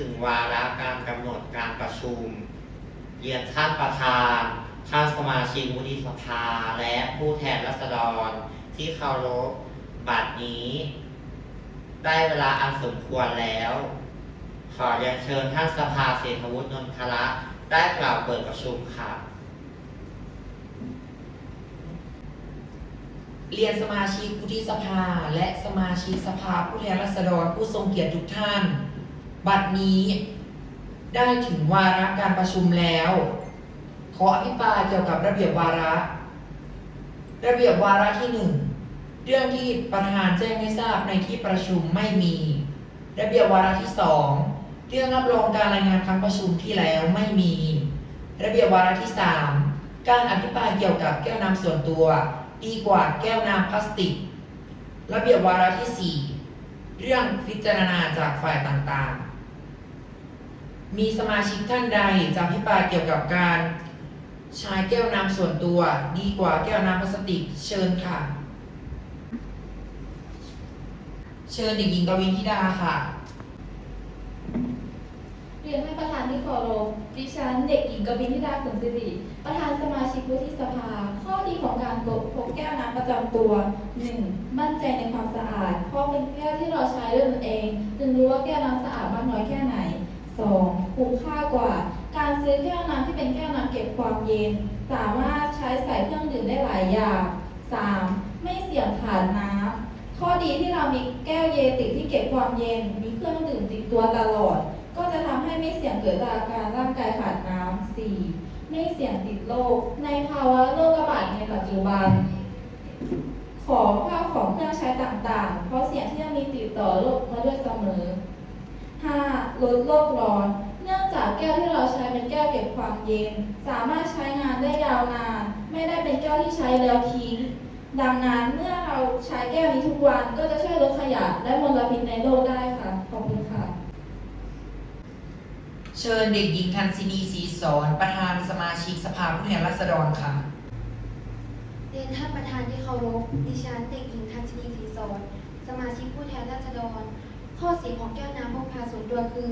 ถึงวาระการกำหนดการประชุม เรียนท่านประธานท่านสมาชิกวุฒิสภา และผู้แทนราษฎร ที่เคารพบัดนี้ ได้เวลาอันสมควรแล้ว ขอเรียนเชิญท่านสภาเศรษฐวุฒินนทละได้กล่าวเปิดประชุมค่ะเรียนสมาชิกวุฒิสภา และสมาชิกสภาผู้แทนราษฎรผู้ทรงเกียรติทุกท่าน บัดนี้ได้ถึงวาระการประชุมแล้ว ขออภิปรายเกี่ยวกับระเบียบวาระ ระเบียบวาระที่หนึ่งเรื่องที่ประธานแจ้งให้ทราบในที่ประชุมไม่มี ระเบียบวาระที่สองเรื่องรับรองการรายงานครั้งประชุมที่แล้วไม่มี ระเบียบวาระที่สามการอภิปรายเกี่ยวกับแก้วน้ำส่วนตัว ดีกว่าแก้วน้ำพลาสติก ระเบียบวาระที่4เรื่องพิจารณาจากฝ่ายต่างๆ มีสมาชิกท่านใดจะอภิปรายเกี่ยวกับการใช้แก้วน้ำส่วนตัว ดีกว่าแก้วน้ำพลาสติกเชิญค่ะ เชิญเด็กหญิงกวินธิดาค่ะ เรียนให้ประธานที่เคารพดิฉันเด็กหญิงกบินธิดาขุนสิริประธานสมาชิกวุฒิสภา ข้อดีของการพกแก้วน้ำประจำตัว 1. มั่นใจในความสะอาด เพราะเป็นแก้วที่เราใช้ด้วยตนเอง จึงรู้ว่าแก้วน้ำสะอาดมากน้อยแค่ไหน 2. คุ้มค่ากว่า การซื้อแก้วน้ำที่เป็นแก้วน้ำเก็บความเย็น สามารถใช้ใส่เครื่องดื่มได้หลายอย่าง 3. ไม่เสี่ยงขาดน้ำข้อดีที่เรามีแก้วเยติที่เก็บความเย็น มีเครื่องดื่มติดตัวตลอด ก็จะทำให้ไม่เสี่ยงเกิดอาการร่างกายขาดน้ำ 4. ไม่เสี่ยงติดโรคในภาวะโรคระบาดในปัจจุบันขอข้าวของเครื่องใช้ต่างๆ เพราะเสี่ยงที่จะมีติดต่อโรคมาด้วยเสมอ 5. ลดโลกร้อน เนื่องจากแก้วที่เราใช้เป็นแก้วเก็บความเย็น สามารถใช้งานได้ยาวนาน ไม่ได้เป็นแก้วที่ใช้แล้วทิ้ง ดังนั้นเมื่อเราใช้แก้วนี้ทุกวันก็จะช่วยลดขยะและมลพิษในโลกได้ค่ะ ขอบคุณค่ะ เชิญเด็กหญิงทันซินีศรีสอนประธานสมาชิกสภาผู้แทนราษฎรค่ะ เรียนท่านประธานที่เคารพ ดิฉันเด็กหญิงทันชนีศรีสอนสมาชิกผู้แทนราษฎร ข้อเสียของแก้วน้ำพกพาส่วนตัวคือ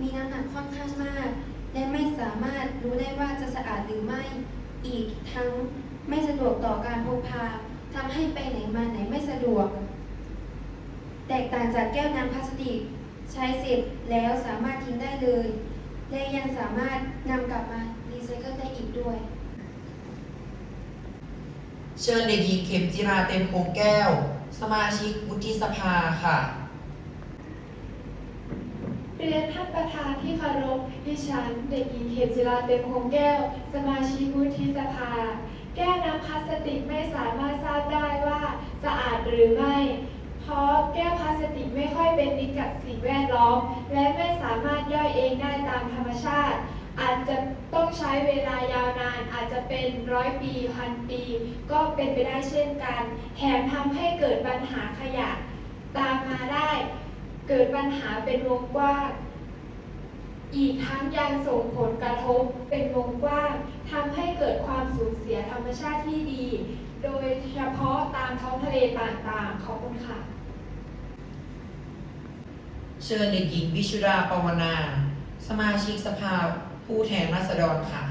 มีน้ำหนักค่อนข้างมาก และไม่สามารถรู้ได้ว่าจะสะอาดหรือไม่ อีกทั้งไม่สะดวกต่อการพกพาทำให้ไปไหนมาไหนไม่สะดวก แตกต่างจากแก้วน้ำพลาสติก ใช้เสร็จแล้วสามารถทิ้งได้เลย และยังสามารถนำกลับมารีไซเคิลได้อีกด้วย เชิญเด็กหญิงเข็มจิราเต็มโคงแก้ว สมาชิกวุฒิสภาค่ะ เรียนท่านประธานที่เคารพ ดิฉัน เด็กหญิงเขมจิราเต็มคงแก้ว สมาชิกวุฒิสภา แก้วน้ำพลาสติกไม่สามารถทราบได้ว่าสะอาดหรือไม่ เพราะแก้วพลาสติกไม่ค่อยเป็นมิตรกับสิ่งแวดล้อม และไม่สามารถย่อยเองได้ตามธรรมชาติ อาจจะต้องใช้เวลายาวนาน อาจจะเป็นร้อยปีพันปี ก็เป็นไปได้เช่นกัน แถมทำให้เกิดปัญหาขยะตามมาได้ เกิดปัญหาเป็นวงกว้างอีกทั้งยังส่งผลกระทบเป็นวงกว้างทำให้เกิดความสูญเสียธรรมชาติที่ดี โดยเฉพาะตามท้องทะเลต่างๆ ขอบคุณค่ะ เชิญเด็กหญิงวิชุราปวนา สมาชิกสภาผู้แทนราษฎรค่ะ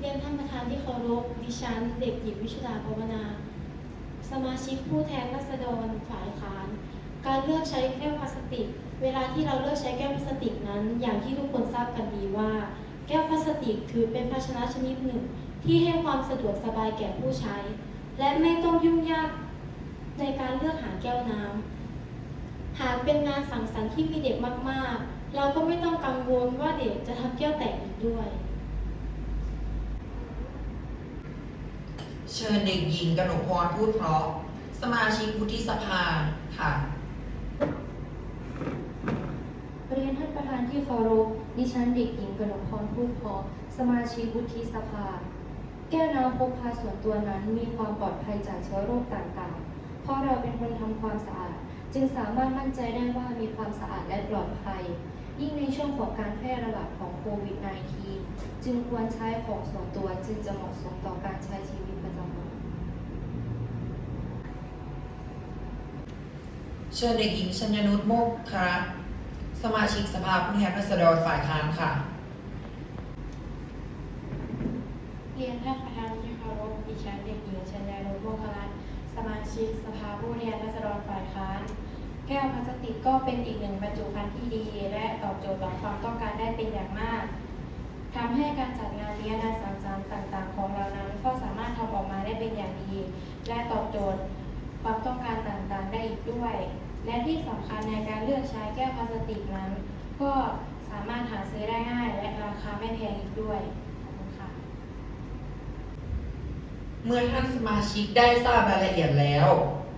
เรียนท่านประธานที่เคารพดิฉัน เด็กหญิงวิชุดาภาวนา สมาชิกผู้แทนราษฎรฝ่ายค้าน การเลือกใช้แก้วพลาสติก เวลาที่เราเลือกใช้แก้วพลาสติกนั้น อย่างที่ทุกคนทราบกันดีว่า แก้วพลาสติกถือเป็นภาชนะชนิดหนึ่ง ที่ให้ความสะดวกสบายแก่ผู้ใช้ และไม่ต้องยุ่งยากในการเลือกหาแก้วน้ำหากเป็นงานสังสรรค์ที่มีเด็กมากๆ เราก็ไม่ต้องกังวลว่าเด็กจะทำแก้วแตกอีกด้วย เชิญเด็กหญิงกนกพรพูดเพราะ สมาชิกวุฒิสภาค่ะ เรียนท่านประธานที่เคารพ ดิฉันเด็กหญิงกนกพรพูดเพราะสมาชิกวุฒิสภา แก้วน้ำพกพาส่วนตัวนั้นมีความปลอดภัยจากเชื้อโรคต่างๆ เพราะเราเป็นคนทำความสะอาด จึงสามารถมั่นใจได้ว่ามีความสะอาดและปลอดภัย ยิ่งในช่วงของการแพร่ระบาดของโควิด -19 จึงควรใช้ของส่วนตัวจึงจะเหมาะสมต่อการใช้ชีวิตประจำวันเเชิญเด็กหญิงชัญญนุชโมกคระสมาชิกสภาผู้แทนราษฎรฝ่ายค้านค่ะ เรียนท่านประธานที่เคารพดิฉันเด็กหญิงชัญญานุชโมคครัตน์ สมาชิกสภาผู้แทนราษฎรฝ่ายค้าน แก้วพลาสติกก็เป็นอีกหนึ่งบรรจุภัณฑ์ที่ดี และตอบโจทย์ต่อความต้องการได้เป็นอย่างมากทำให้การจัดงานเลี้ยงงานสังสรรค์ต่างๆ ของเรานั้นก็สามารถทำออกมาได้เป็นอย่างดี และตอบโจทย์ความต้องการต่างๆ ได้อีกด้วย และที่สำคัญในการเลือกใช้แก้วพลาสติกนั้น ก็สามารถหาซื้อได้ง่าย และราคาไม่แพงอีกด้วยขอบคุณค่ะ เมื่อท่านสมาชิกได้ทราบรายละเอียดแล้ว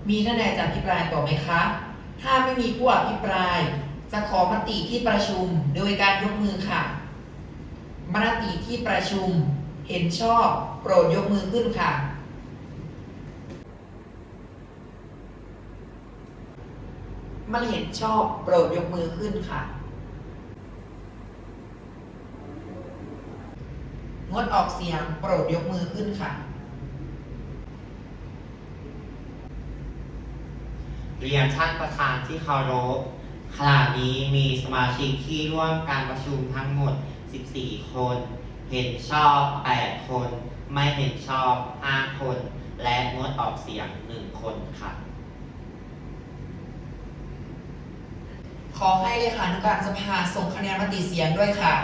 มีท่านใดจะอภิปรายต่อไหมคะ ถ้าไม่มีผู้อภิปราย จะขอมติที่ประชุมโดยการยกมือค่ะ มติที่ประชุมเห็นชอบ โปรดยกมือขึ้นค่ะไม่เห็นชอบ โปรดยกมือขึ้นค่ะ งดออกเสียง โปรดยกมือขึ้นค่ะ เรียนท่านประธานที่เคารพขณะนี้มีสมาชิกที่ร่วมการประชุมทั้งหมด 14 คน เห็นชอบ 8 คน ไม่เห็นชอบ 5 คน และงดออกเสียง 1 คนค่ะ ขอให้เลขานุการสภาส่งคะแนนมติเสียงด้วยค่ะ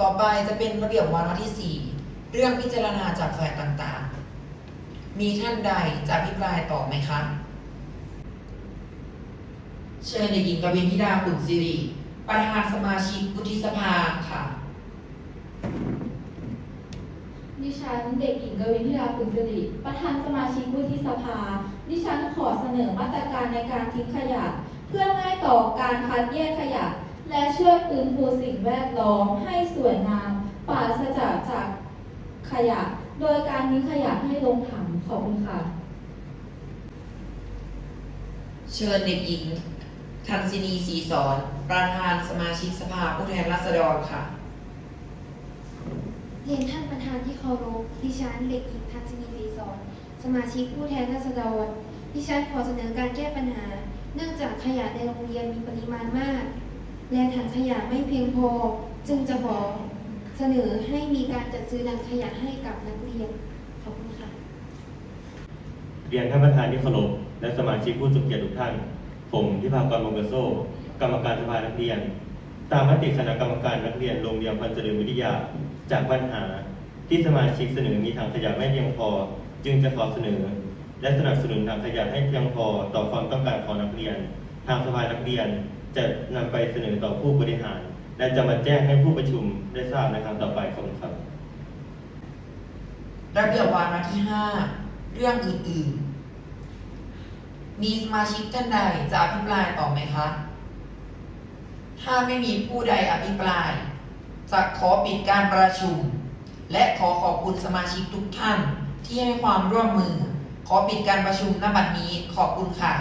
ต่อไปจะเป็นระเบียบวาระที่ 4 เรื่องพิจารณาจากฝ่ายต่างๆ มีท่านใดจะอภิปรายต่อไหมคะ เชิญเด็กหญิงกวินธิดาขุนสิริ ประธานสมาชิกวุฒิสภาค่ะ ดิฉันเด็กหญิงกวินทิดาคุณสิริประธานสมาชิกวุฒิสภา ดิฉันขอเสนอมาตรการในการทิ้งขยะ เพื่อง่ายต่อการคัดแยกขยะ และช่วยฟื้นฟูสิ่งแวดล้อมให้สวยงามปราศจากจากขยะ โดยการทิ้งขยะให้ลงถังขอบคุณค่ะ เชิญเด็กหญิงทันซินีศรีสอน ประธานสมาชิกสภาผู้แทนราษฎรค่ะ เรียนท่านประธานที่เคารพ ดิฉันเด็กหญิงทัศนีศรีสอน สมาชิกผู้แทนราษฎร ดิฉันขอเสนอการแก้ปัญหา เนื่องจากขยะในโรงเรียนมีปริมาณมาก และถังขยะไม่เพียงพอ จึงจะขอเสนอให้มีการจัดซื้อถังขยะให้กับนักเรียนขอบคุณค่ะ เรียนท่านประธานที่เคารพและสมาชิกผู้ทรงเกียรติทุกท่าน ผมทิพากรมงคลโซ่กรรมการสภานักเรียน ตามมติคณะกรรมการนักเรียนโรงเรียนพันเจริญวิทยา จากปัญหาที่สมาชิกเสนอมีถังขยะไม่เพียงพอ จึงจะขอเสนอ และสนับสนุนถังขยะให้เพียงพอต่อความต้องการของนักเรียน ทางสภานักเรียน จะนำไปเสนอต่อผู้บริหาร และจะมาแจ้งให้ผู้ประชุมได้ทราบในครั้งต่อไปขอบคุณครับ ระเบียบวาระที่ 5 เรื่องอื่นๆ มีสมาชิกท่านใดจะอภิปรายต่อไหมคะ ถ้าไม่มีผู้ใดอภิปราย จะขอปิดการประชุม และขอขอบคุณสมาชิกทุกท่านที่ให้ความร่วมมือ ขอปิดการประชุมณบัดนี้ขอบคุณค่ะ